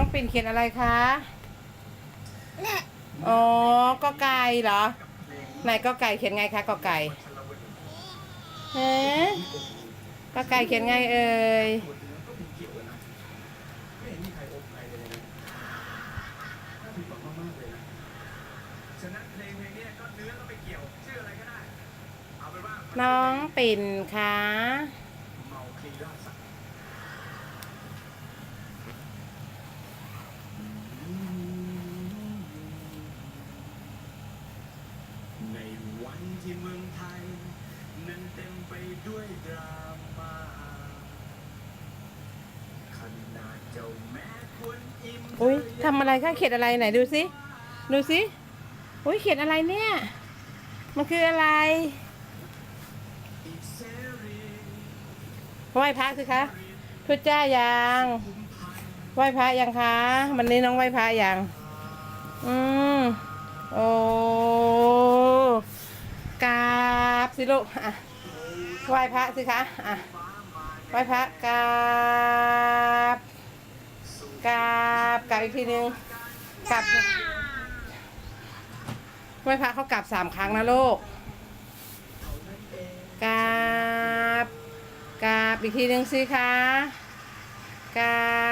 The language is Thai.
น้องปิ่นเขียนอะไรคะอ๋อก็ไก่เหรอไหนก็ไก่เขียนไงคะก็ไก่ฮะก็ไก่เขียนไงเอ่ยนมีใครอมใคะเลยนะ ฉะนั้นเพลงเพลงเนี้ยก็เนื้อก็ไปเกี่ยว ชื่ออะไรก็ได้ เอาเป็นว่า น้องปิ่นคะ เมาคลีล่าสัต ว์ในวันที่เมืองไทย นั้นเต็มไปด้วยดราม่าขนาดเจ้าแม่กวนอิมอุ้ยทำอะไรคะเขียนอะไรไหนดูสิดูสิอุ้ยเขียนอะไรเนี่ย มันคืออะไรไหว้พระสิคะพุทธเจ้ายังไหว้พระยังคะวันนี้น้องไหว้พระยังอืมโอ้ก ราบสิลูกอะไหว้พระสิคะอะไหว้พระกราบกราบกราบอีกทีนึงกราบไหว้พระเขากราบสามครั้งนะลูกกราบกราบอีกทีหนึ่งสิคะกราบ